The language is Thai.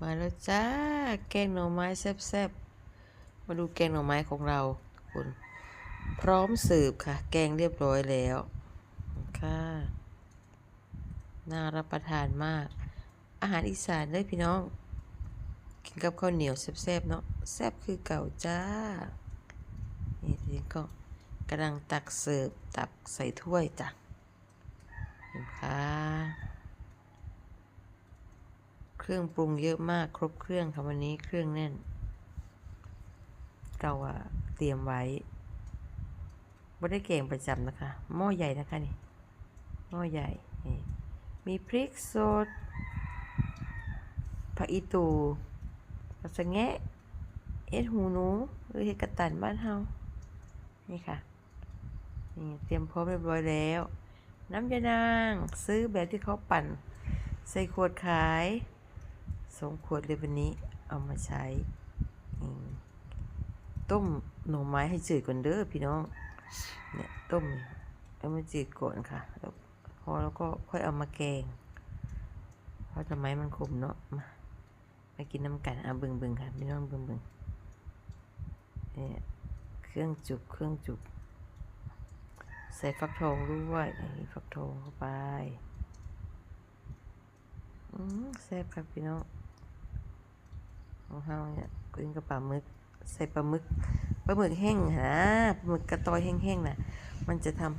มาแล้วจ้า แกงหน่อไม้แซ่บๆ มาดูแกงหน่อไม้ของเราคุณพร้อมสืบค่ะ แกงเรียบร้อยแล้วค่ะน่ารับประทานมาก อาหารอีสานเด้พี่น้อง กินกับข้าวเหนียวแซ่บๆเนาะแซ่บคือเก่าจ้า นี่ทีนี้ก็กำลังตักเสิร์ฟตักใส่ถ้วยจ้ะเห็นค่ะ รื่องปรุงเยอะมากครบเครื่องค่ะวันนี้เครื่องแน่น เราอะเตรียมไว้ไม่ได้เก่งประจำนะคะ หม้อใหญ่นะคะนี่ หม้อใหญ่ นี่มีพริกสดผักอีตูผักสะแงะ เอ็ดหูหนู หรือเห็ดกระตันบ้านเฮา นี่ค่ะ นี่เตรียมพร้อมเรียบร้อยแล้ว น้ำยานางซื้อแบบที่เขาปั่น ใส่ขวดขาย สองขวดเลยวันนี้เอามาใช้ ต้มหน่อไม้ให้จืดก่อนเด้อพี่น้อง เนี่ยต้มเอามาจืดก่อนค่ะ แล้วพอแล้วก็ค่อยเอามาแกง เพราะทำไมมันขมเนาะ มามากินน้ำกันเอาเบิ่งเบิ่งค่ะพี่น้องเบิ่งเบิ่งเนี่ยเครื่องจุกเครื่องจุก ใส่ฟักทองด้วยฟักทองเข้าไปอืมแซ่บครับพี่น้อง ของเฮาเนี่ยกินกับปลาหมึก ใส่ปลาหมึกปลาหมึกแห้งฮะปลาหมึกกระตอยแห้งๆนะมันจะทำ